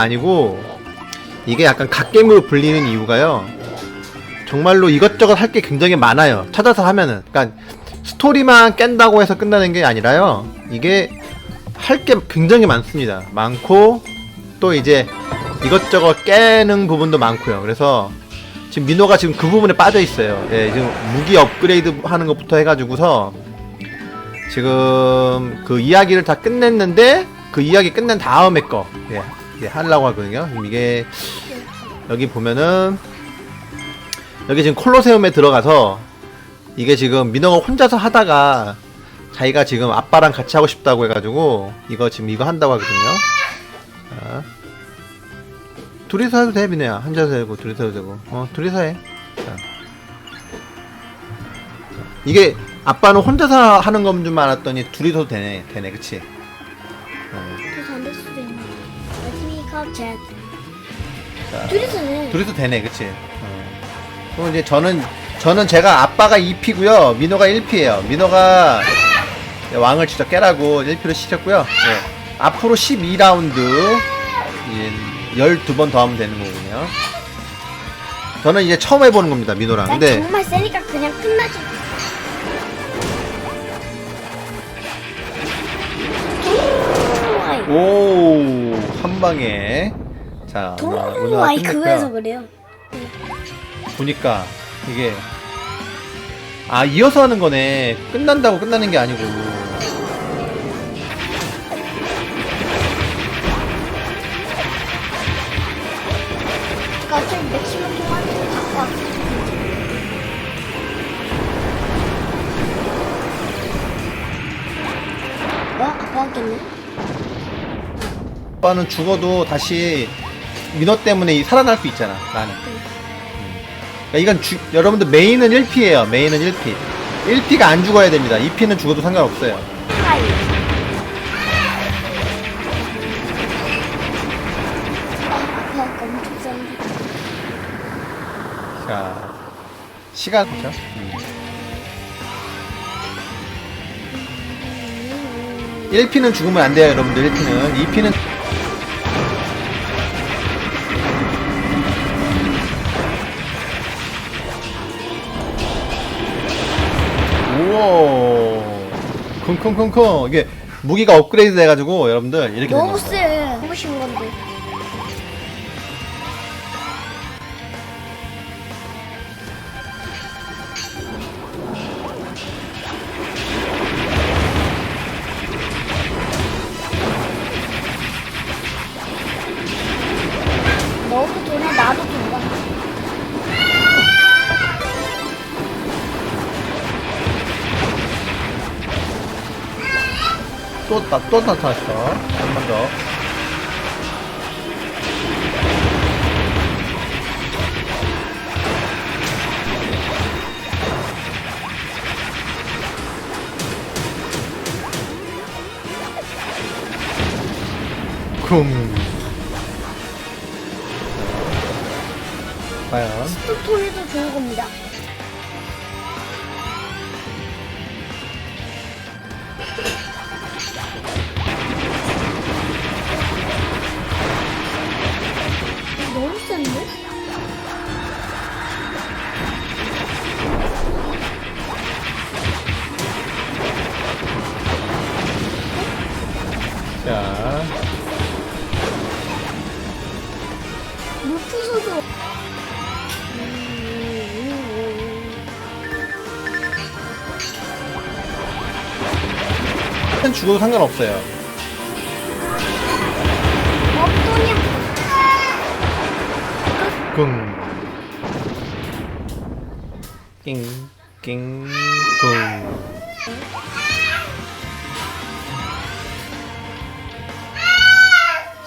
아니고 이게 약간 갓겜으로 불리는 이유가요. 정말로 이것저것 할 게 굉장히 많아요. 찾아서 하면은. 그러니까 스토리만 깬다고 해서 끝나는 게 아니라요. 이게 할 게 굉장히 많습니다. 많고 또 이제 이것저것 깨는 부분도 많고요. 그래서 지금 민호가 지금 그 부분에 빠져 있어요. 예, 지금 무기 업그레이드 하는 것부터 해가지고서 지금 그 이야기를 다 끝냈는데 그 이야기 끝낸 다음에 거 예, 예, 하려고 하거든요. 이게 여기 보면은 여기 지금 콜로세움에 들어가서 이게 지금 민호가 혼자서 하다가 자기가 지금 아빠랑 같이 하고 싶다고 해가지고 이거 지금 이거 한다고 하거든요. 자. 둘이서 해도 돼 민호야 혼자서 해도 둘이서 해도 되고 어 둘이서 해. 자. 이게 아빠는 혼자서 하는 건줄 알았더니 둘이서 되네 되네 그치? 어. 자. 둘이서는 둘이서 되네, 그치? 어. 그럼 이제 저는, 저는 제가 아빠가 2피고요 민호가 1피에요. 민호가 왕을 직접 깨라고 1피로 시켰고요. 예. 앞으로 12라운드, 12번 더 하면 되는 거군요. 저는 이제 처음 해보는 겁니다, 민호랑. 난 근데, 정말 세니까 그냥 끝나지. 오, 한 방에. 자, 오늘 동화이 끝냈고요. 그거에서 그래요. 보니까 이게 아 이어서 하는 거네 끝난다고 끝나는 게 아니고 갑자기 맥시멈 동안 갖고 왔어. 뭐? 아빠 왔겠네? 오빠는 죽어도 다시 민호 때문에 이- 살아날 수 있잖아 나는 음. 그러니까 이건 주- 여러분들 메인은 1피에요 메인은 1피 1피가 안 죽어야 됩니다 2피는 죽어도 상관없어요 하이. 아, 엄청. 자 시간 그죠? 음. 1피는 죽으면 안 돼요 여러분들 1피는 2피는 쿵쿵쿵쿵 이게 무기가 업그레이드 돼가지고 여러분들 이렇게 너무. 세. 너무 쉬운 또, 나, 또 나타났어. 한번 더. 쿵. 과연? 또 돈에도 좋은 겁니다. 죽어도 상관없어요 쿵. 낑, 낑, 쿵.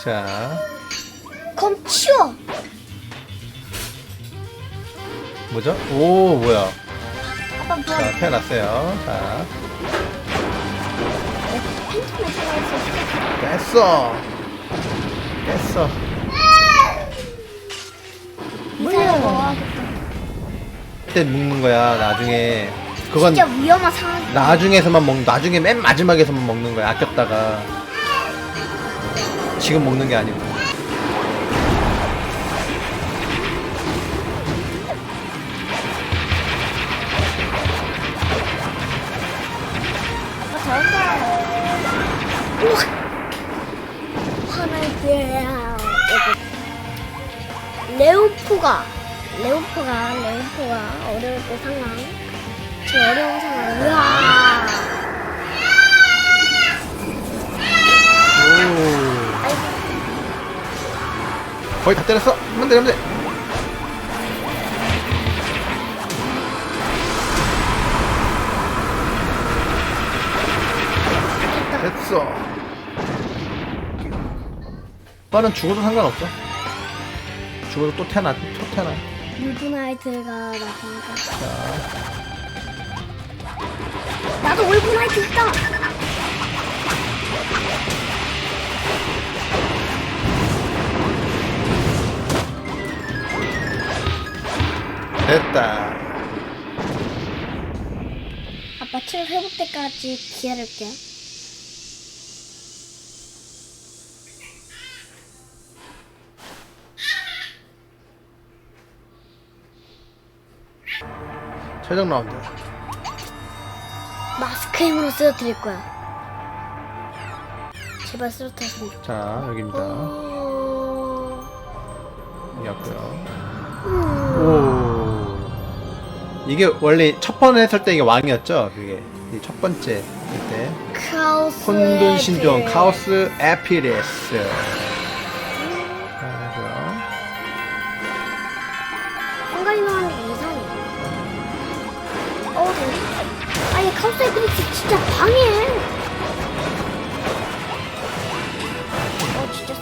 자, 검 치워. 뭐죠? 오, 뭐야. 아빠 뭐 자, 태어났어요. 자. 깼어. 깼어. 그때 먹는 거야, 나중에. 그건 진짜 위험한 상황. 나중에서만 먹는, 나중에 맨 마지막에서만 먹는 거야, 아꼈다가. 지금 먹는 게 아니고. 네. 레오프가 레오프가 레오프가 어려울 때 상황. 제 어려운 상황. 우와. 오. 거의 다 때렸어? 한번 때리면 돼. 됐어. 오빠는 죽어도 상관없어. 죽어도 또 태어나, 또 태어나. 울브나이트가 나타나니까 자, 나도 울브나이트 있다 됐다. 아빠 체력 회복 때까지 기다릴게 최종 라운드. 마스크 힘으로 쓰러뜨릴 거야 제발 좋겠다 자, 여기입니다. 어... 여기 왔고요. 음... 오. 이게 원래 첫번 했을 때 이게 왕이었죠? 그게. 이첫 번째 그때. 카오스 혼돈 신종. 카오스 에피레스. 애플이 진짜 방해 어 진짜 쎄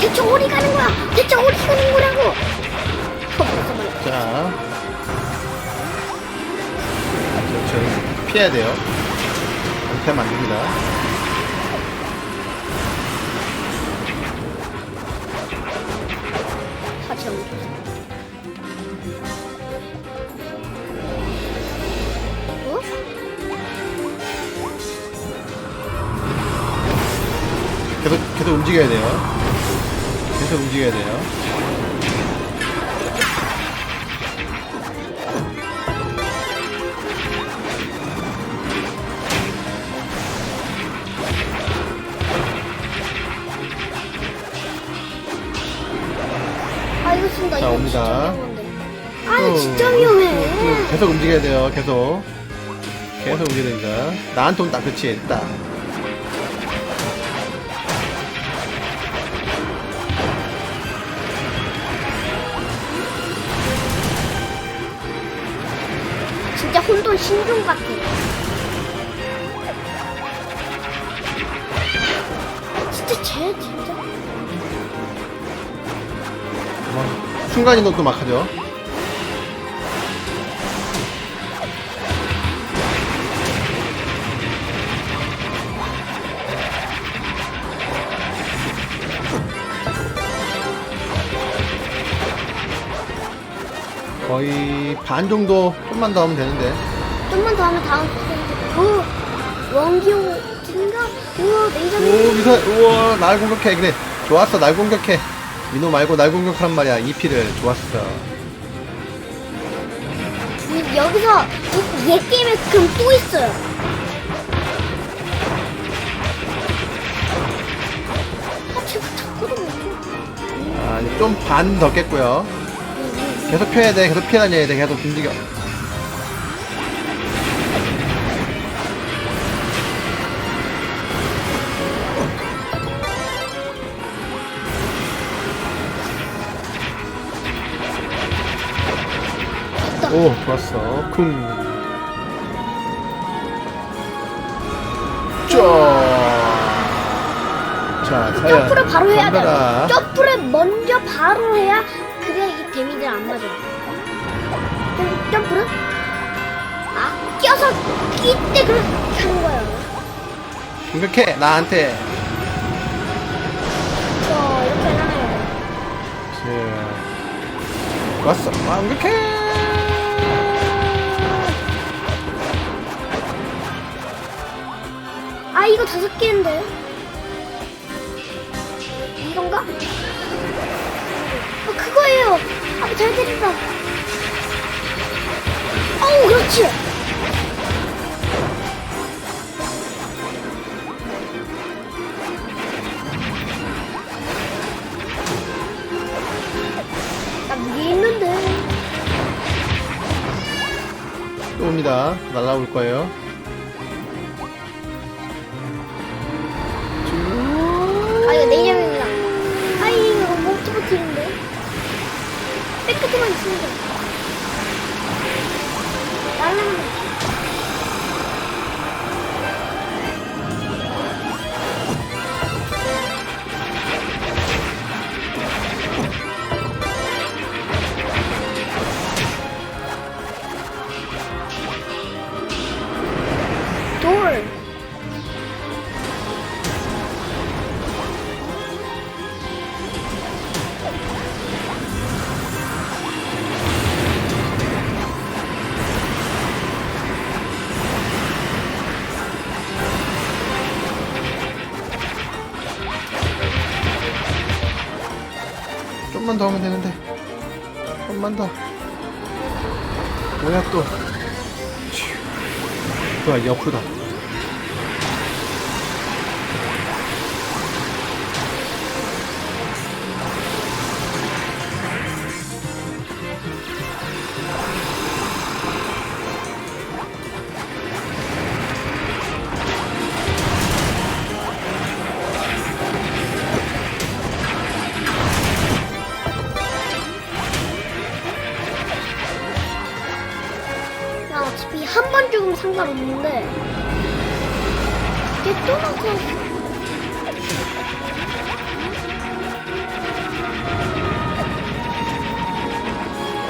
대체 어디 가는 거야? 대체 어디 가는 거라고? 어, 벌써 말해. 자. 저, 저 피해야 돼요. 안 피하면 안 됩니다. 움직여야 돼요. 계속 움직여야 돼요. 아 이거 진짜 자, 이거 옵니다. 진짜 위험한데. 아 이거 진짜 위험해. 계속 움직여야 돼요. 계속. 계속 움직여야 됩니다. 나한테 온다. 그치. 됐 신종 같아. 진짜 쟤 진짜. 막 순간이동도 막 하죠. 거의 반 정도 좀만 더 하면 되는데 좀만 더 하면 다음 스테이지. 어 원기호인가? 우와 오 냉장고. 미사 우와 날 공격해 그래 좋았어 날 공격해 민호 말고 날 공격하란 말이야 EP를 좋았어 이- 여기서 이- 얘 게임에 금 또 있어요. 아 제가 자꾸도 못. 아좀 반 더 깼고요 계속 피해야 돼 계속 피해 다녀야 돼 계속 움직여 오 좋았어 쿵 쫙. 자, 사연. 점프를 바로 해야. 돼. 점프를 먼저 바로 해야 그래야 이게 데미지를 안 맞아. 점- 점프를 아 껴서 끼때 그렇게 하는 거야. 공격해, 나한테. 저 이렇게 하나요. 자. 왔어. 아, 공격해. 이거 다섯 개인데. 이건가? 어, 아 그거예요. 아잘 됐다. 어우 그렇지. 아, 나 무기 있는데. 또 옵니다. 날라올 거예요. 아 이거 내장입니다. 아이 이거 목도 버티는데. 백끝에만 있으면 돼. 날라면 더 하면 되는데. 좀만 더. 뭐야 또. 휴. 뭐야 옆으로 다. 상관없는데 이게 또 나서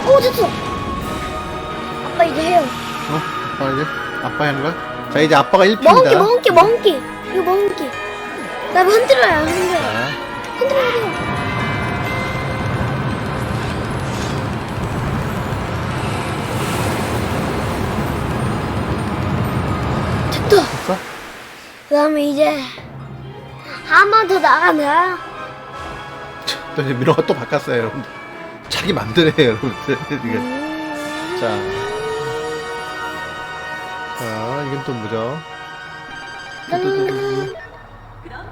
오 됐어. 아빠 이제 해요. 어? 아빠 이제 아빠 하는 거야? 자 이제 아빠가 1피입니다. 먹은게 먹은게 먹은게 이거 먹은게 나 흔들어요 흔들어 자, 흔들어야 돼요 그 다음에 이제 한 번 더 나가면 또 이제 미로가 또 바꿨어요, 여러분들. 자기 맘대로해요, 여러분들. 지금. 음... 자. 자, 이건 또 뭐죠? 뚜뚜뚜뚜.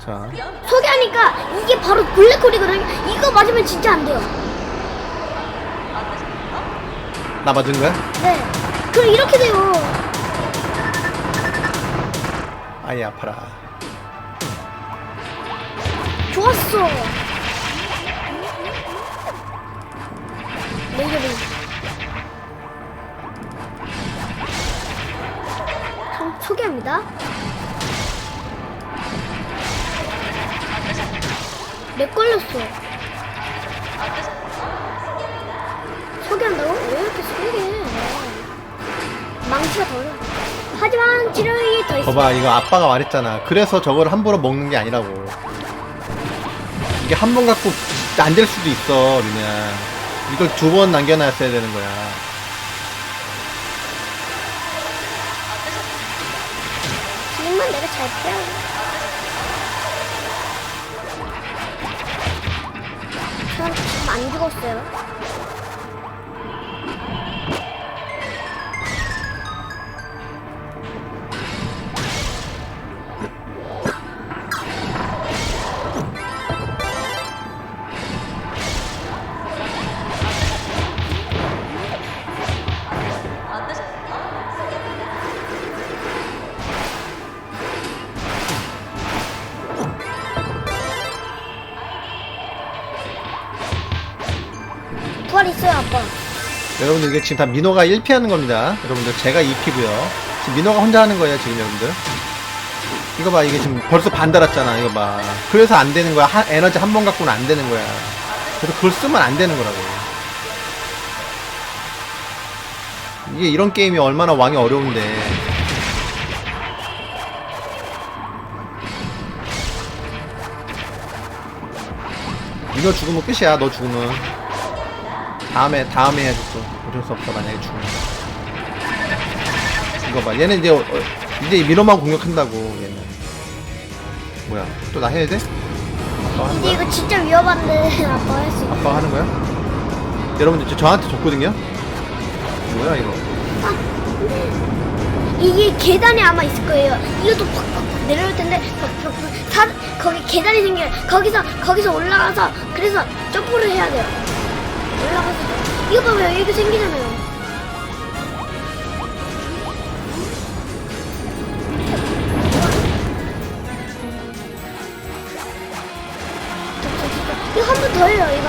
자, 소개하니까 이게 바로 블랙홀이거든요 이거 맞으면 진짜 안 돼요 나 맞은 거야? 네 그럼 이렇게 돼요 아이 아파라. 좋았어. 레이저를 소- 소개합니다. 렉 걸렸어 봐봐, 이거 아빠가 말했잖아. 그래서 저걸 함부로 먹는 게 아니라고. 이게 한 번 갖고 안 될 수도 있어, 그냥. 이걸 두 번 남겨놨어야 되는 거야. 지금만 내가 잘 피하고 전 지금 안 죽었어요 여러분들 이게 지금 다 민호가 1피 하는 겁니다. 여러분들 제가 2피고요. 지금 민호가 혼자 하는 거예요, 지금 여러분들. 이거 봐, 이게 지금 벌써 반 달았잖아, 이거 봐. 그래서 안 되는 거야. 한- 에너지 한 번 갖고는 안 되는 거야. 그래서 그걸 쓰면 안 되는 거라고. 이게 이런 게임이 얼마나 왕이 어려운데. 민호 죽으면 끝이야, 너 죽으면. 다음에 다음에 해야지 또 어쩔 수 없어 만약에 죽으면. 이거 봐. 얘는 이제 어, 어, 이제 민호만 공격한다고 얘는. 뭐야. 또 나 해야 돼? 아빠가 하는 근데 거야? 이거 진짜 위험한데 아빠 할 수 있어. 아빠가 하는 거야? 여러분들 저, 저한테 줬거든요? 뭐야 이거? 이게 계단이 아마 있을 거예요. 이것도 팍팍 내려올 텐데 팍팍팍 사, 거기 계단이 생겨요. 거기서 거기서 올라가서 그래서 점프를 해야 돼요. 올라가서 이거 봐봐요. 이렇게 생기잖아요. 이거 한 번 더 해요.